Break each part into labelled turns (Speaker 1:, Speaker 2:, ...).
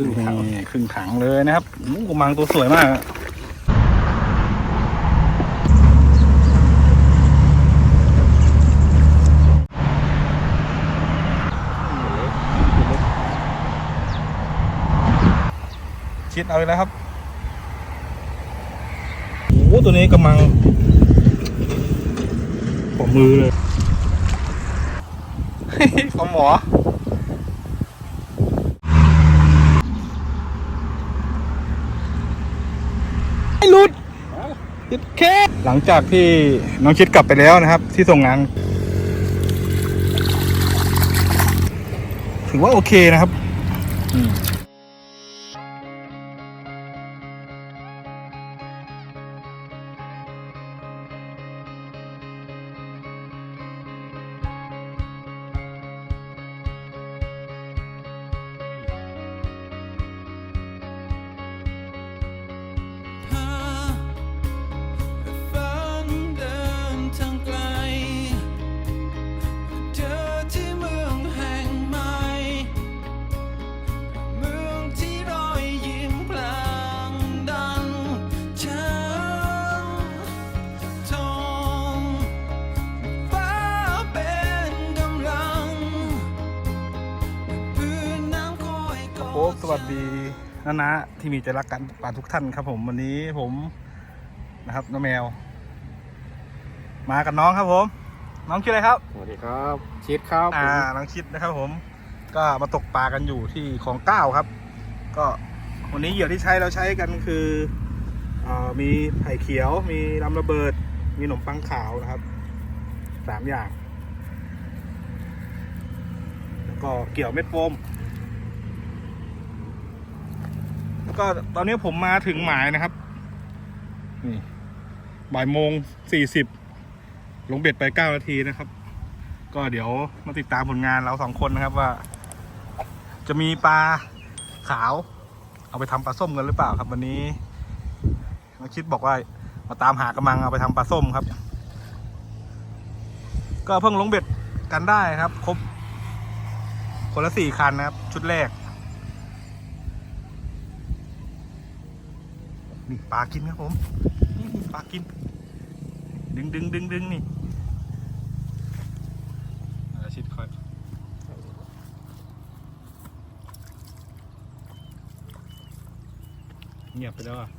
Speaker 1: รึ่งถังครึ่งถังเลยนะครับโอ้กระมังตัวสวยมากชิดเอาอีกแล้วครับโอ้ตัวนี้กำมังผมมือเลย ผมหมอ ไม่หลุด ยิดแคหลังจากที่น้องชิดกลับไปแล้วนะครับ ที่ส่งงาน ถือว่าโอเคนะครับ นะนะที่มีใจรักกันป่าทุกท่านครับ ผมวันนี้ผมนะครับน้องแมว มากับน้องครับผม น้องชื่ออะไรครับ
Speaker 2: สวัสดีครับชิดครับ
Speaker 1: อ่าน้องชิดนะครับ ผม ก็มาตกปลากันอยู่ที่ของเก้าครับ ก็วันนี้เหยื่อที่ใช้เราใช้กันคืออามีไผ่เขียว มีลำระเบิด มีขนมปังขาวนะครับสามอย่าง แล้วก็เกี่ยวเม็ดโฟม แล้ว ก็ตอนนี้ผมมาถึงหมายนะครับ นี่บ่ายโมงสี่สิบลงเบ็ดไปเก้านาทีนะครับ ก็เดี๋ยวมาติดตามผลงานเราสองคนนะครับว่า จะมีปลาขาว เอาไปทำปลาส้มกันหรือเปล่าครับ วันนี้มาคิดบอกว่ามาตามหากระมังเอาไปทำปลาส้มครับ ก็เพิ่งลงเบ็ดกันได้ครับ ครบคนละสี่คันนะครับ ชุดแรก นี่ปลากินครับผม นี่ปลากิน ดึงดึงดึงดึงนี่อาชิดคอยเงียบไปแล้วอะ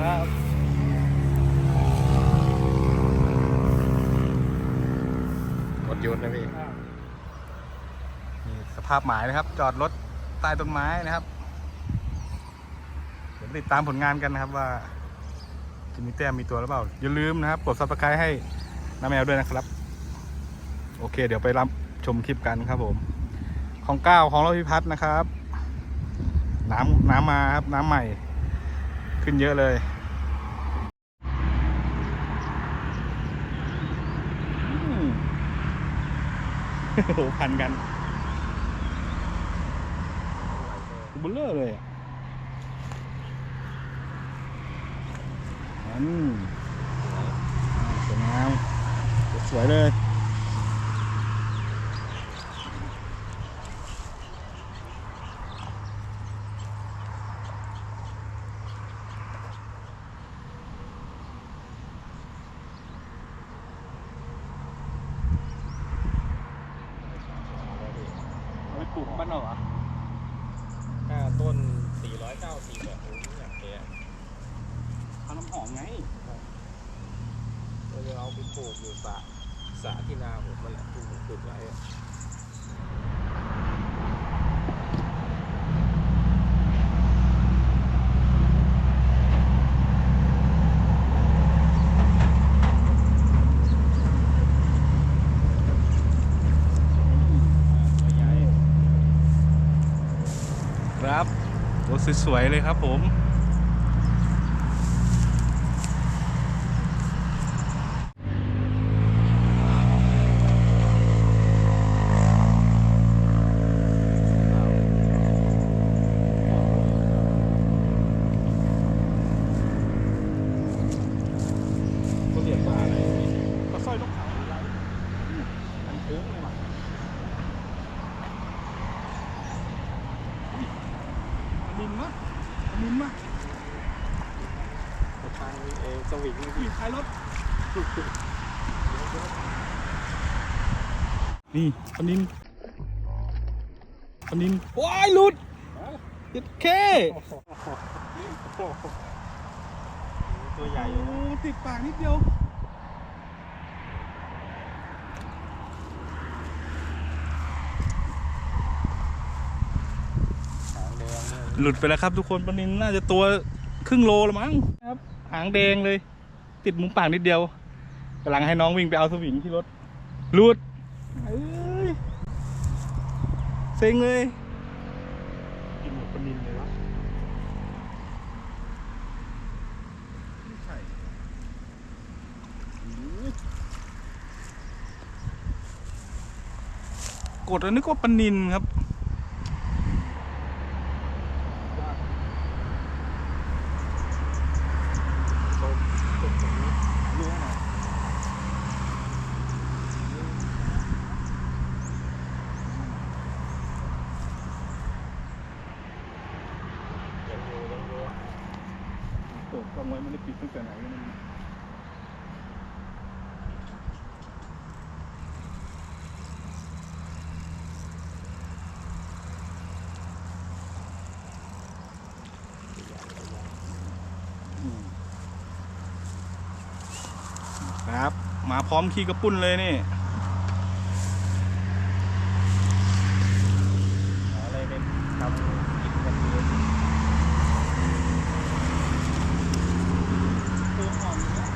Speaker 1: ครับ
Speaker 2: กดยุนนะพี่
Speaker 1: นี่ส ภาพหมายนะครับ จอดรถใต้ต้นไม้นะครับ เดี๋ยวติดตามผลงานกันนะครับว่า จะมีแต้มมีตัวหรือเปล่า อย่าลืมนะครับกดซับสไครต์ให้น้าแมวด้วยนะครับ โอเค เดี๋ยวไปรับชมคลิปกันครับผม ของเก้าของเราพิพัฒน์นะครับ น้ำน้ำมาครับน้ำใหม่ ขึ้นเยอะเลยโอ้โหพันกันเบลเลอร์เลยอะอันสวยงามสวยเลย เอาไปปลูกบ้านนอกเหรอ
Speaker 2: ค่าต้น 490แบบโอ้ยอย่างเงี้ย
Speaker 1: ทำน้ำหอมไง
Speaker 2: เราจะเอาไปปลูกอยู่สระสระที่นาผมมันแหละที่ผมขุดไว้อะ
Speaker 1: ครับตัว สวยๆเลยครับผม
Speaker 2: เขาเรียกว่าอะไร
Speaker 1: ปลาสร้อยนกเขาอะไร
Speaker 2: มันโค้งเลยว่ะ
Speaker 1: อันนินมะอันนินมะ
Speaker 2: ทางเออสวิง
Speaker 1: ขี่ท้ายรถ นี่อันนินอันนินว้ายหลุดเจ็ดเค
Speaker 2: ตัวใหญ่
Speaker 1: โอ้ติดปากนิดเดียว
Speaker 2: หางแดงเนี่ย
Speaker 1: หลุดไปแล้วครับทุกคนปลานินน่าจะตัวครึ่งโลละมั้งครับ หางแดงเลย ติดมุมปากนิดเดียวกำลังให้น้องวิ่งไปเอาสวิงที่รถหลุดเอ้ย เซ็งเลย
Speaker 2: กินหมดปนินเลยวะ
Speaker 1: ไม่ใช่กดแล้วนึกว่าปนินครับ
Speaker 2: ตกตกตรงนี้ล่วงหน่อย ยังอยู่ยังอยู่
Speaker 1: เปิดกล้อง ไว้ไม่ได้ปิดตั้งแต่ไหนก็ไม่รู้ครับ มาพร้อมขี้กระปุ้นเลยนี่
Speaker 2: หาอะไรเป็นทำกินกันเลย
Speaker 1: ตัวอ่อนอยู่นะ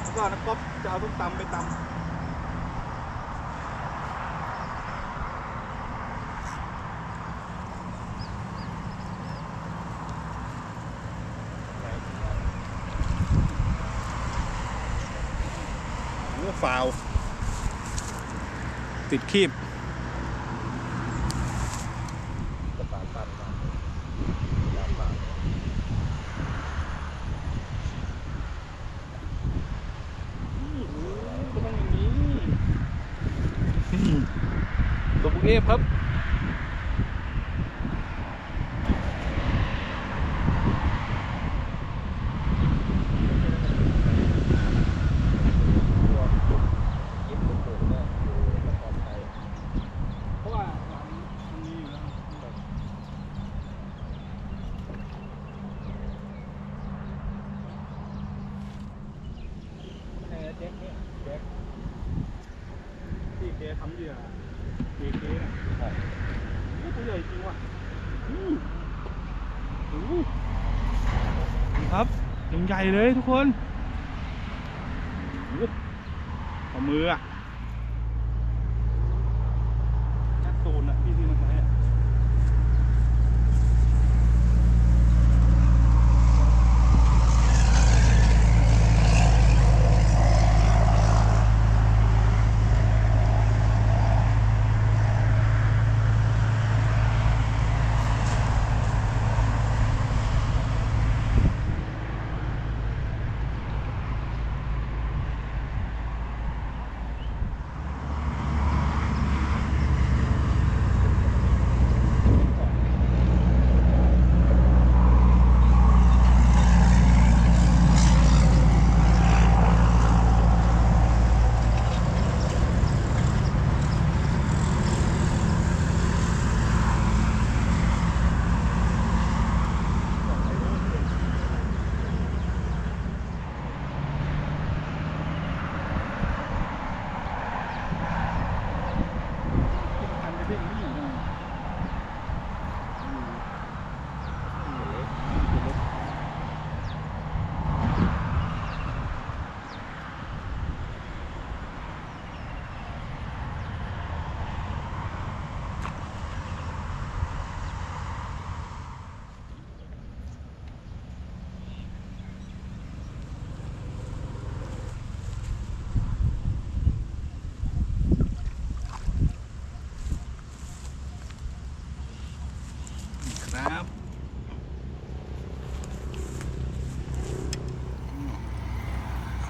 Speaker 1: แล้วก็นักก๊อฟจะเอา ทุกตำไปตำโอ้ฟาว ติดคีบ
Speaker 2: กระปาตันมาตามปาก
Speaker 1: ก็ต้องอย่างนี้ตัวบุกเอฟครับ
Speaker 2: ยิ้มโผล่ๆเนี่ยอยู่นครไทย
Speaker 1: เพราะว่าร้านมันมีอยู่แล้วครับ
Speaker 2: แค่เจ๊กเนี่ยเจ๊ก
Speaker 1: ที่แกทำเหยื่อเจ๊เจ๊น่ะโอ้ตัวใหญ่จริงว่ะอืมโอ้โหนี่ ครับยังใหญ่เลยทุกคนเอามืออะ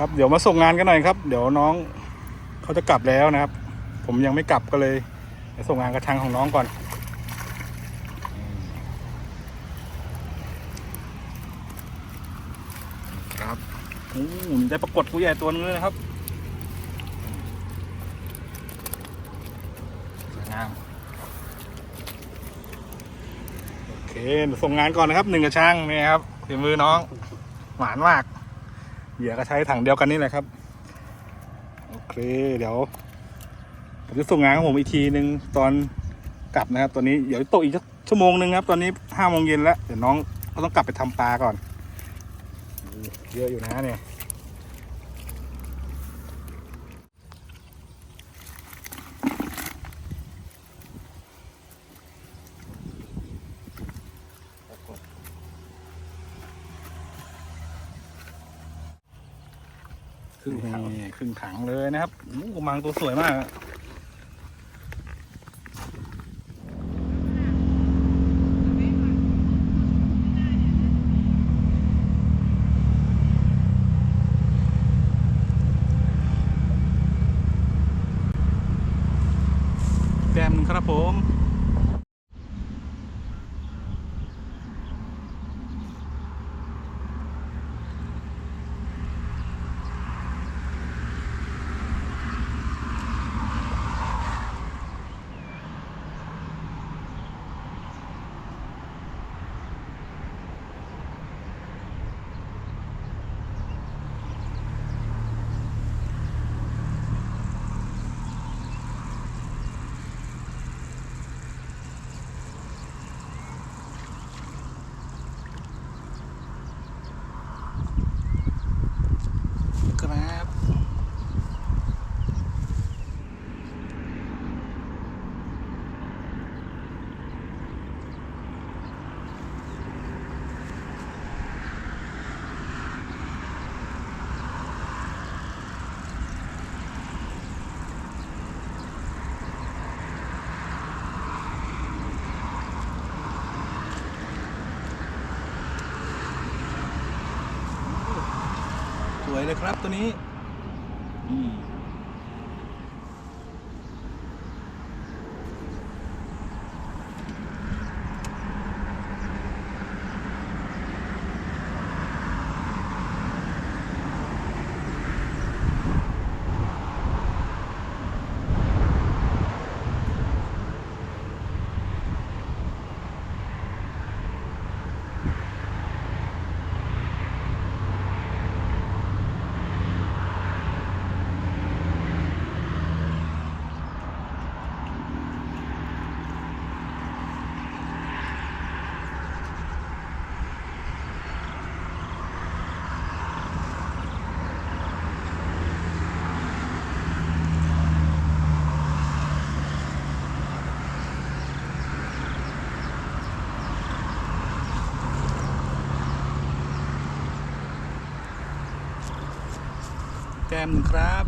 Speaker 1: ครับเดี๋ยวมาส่งงานกันหน่อยครับ เดี๋ยวน้องเขาจะกลับแล้วนะครับ ผมยังไม่กลับก็เลยส่งงานกระชังของน้องก่อนครับโอ้โหได้ปรากฏผู้ใหญ่ตัวนึงเลยนะครับสวยงามโอเคส่งงานก่อนนะครับหนึ่งกระชังนี่ครับฝีมือน้องหวานมาก เหยื่อก็ใช้ถังเดียวกันนี่แหละครับโอเคเดี๋ยวผมจะส่งงานของผมอีกทีหนึ่งตอนกลับนะครับ ตอนนี้เดี๋ยวตกอีกชั่วโมงหนึ่งครับ ตอนนี้ห้าโมงเย็นแล้วเดี๋ยวน้องก็ต้องกลับไปทำปลาก่อน เยอะอยู่นะเนี่ย
Speaker 2: ครึ่งถัง
Speaker 1: นี่ครึ่งถังเลยนะครับอู้กระมังตัวสวยมาก ยเลยครับตัวนี้ มหนึ่งครับ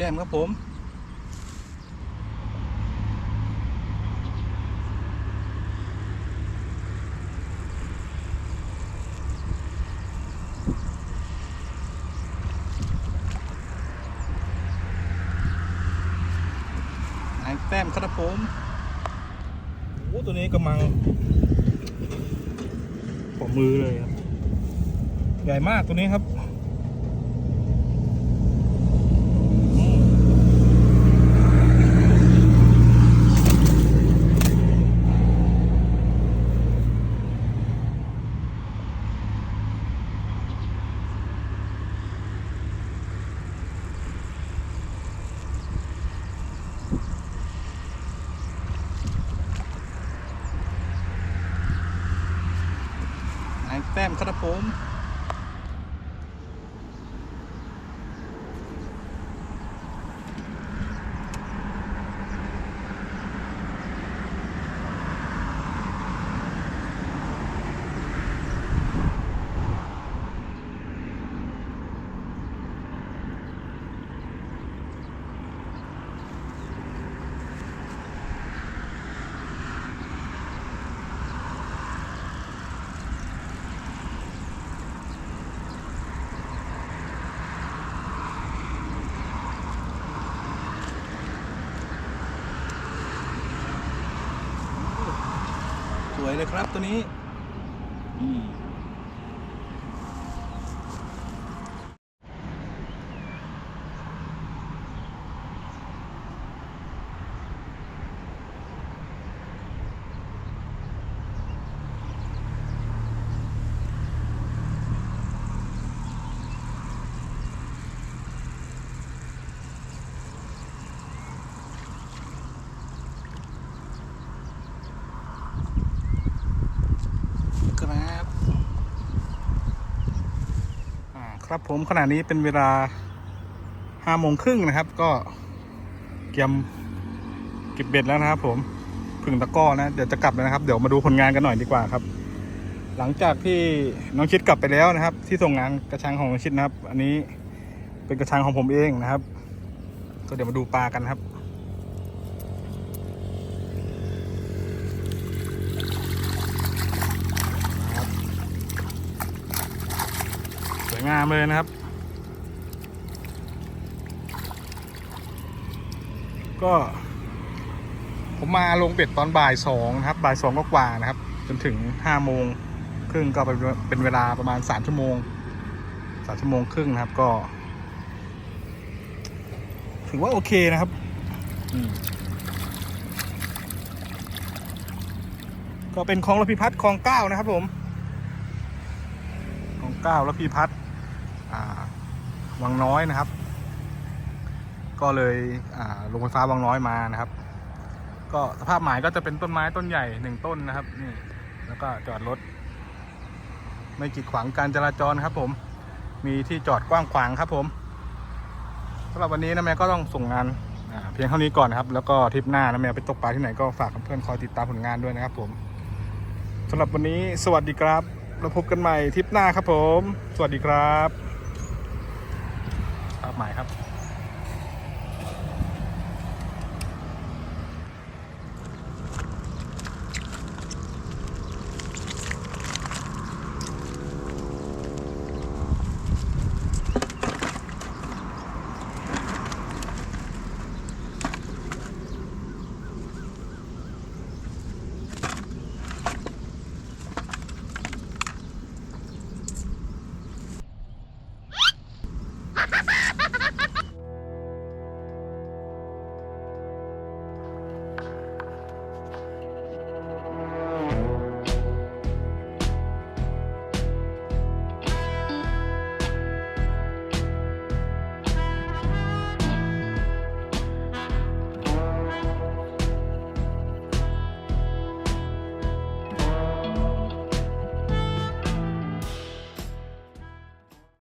Speaker 1: แก้มครับผม หางแต้มครับผมโอ้ตัวนี้กำลังขอมือเลยครับ ใหญ่ มากตัวนี้ครับ เลยครับตัวนี้อืมครับอ่า ครับผมขณะนี้เป็นเวลาห้าโมงครึ่งนะครับ ก็เตรียมเก็บเบ็ดแล้วนะครับ ผมผึ่งตะก้อนะเดี๋ยวจะกลับแล้วนะครับ เดี๋ยวมาดูผลงานกันหน่อยดีกว่าครับ หลังจากที่น้องชิดกลับไปแล้วนะครับ ที่ส่งงานกระชังของน้องชิดนะครับ อันนี้เป็นกระชังของผมเองนะครับ ก็เดี๋ยวมาดูปลากันครับ สวย งามเลยนะครับ ก็ ผมมาลงเบ็ดตอนบ่ายสองนะครับบ่ายสองก็กว่านะครับ จนถึงห้าโมงครึ่งก็เป็นเป็นเวลาประมาณสามชั่วโมงสามชั่วโมงครึ่งนะครับก็ ถือว่าโอเคนะครับอืมก็เป็นของรพิพัฒน์คลองเก้านะครับผมของเก้าแล้วพี่พัดอ่า วังน้อยนะครับ ก็เลยลงไฟฟ้าวังน้อยมานะครับ ก็สภาพหมายก็จะเป็นต้นไม้ต้นใหญ่หนึ่งต้นนะครับนี่แล้วก็จอดรถ ไม่กีดขวางการจราจรครับ ผม มีที่จอดกว้างขวางครับผมสำหรับวันนี้นะแม่ก็ต้องส่งงานเพียงเท่านี้ก่อนนะครับ แล้วก็ทริปหน้านะแม่ไปตกปลาที่ไหนก็ฝากเพื่อนๆคอยติดตามผลงานด้วยนะครับ ผมสำหรับวันนี้สวัสดีครับเราพบกันใหม่ทริปหน้าครับผม สวัสดีครับ หมายครับ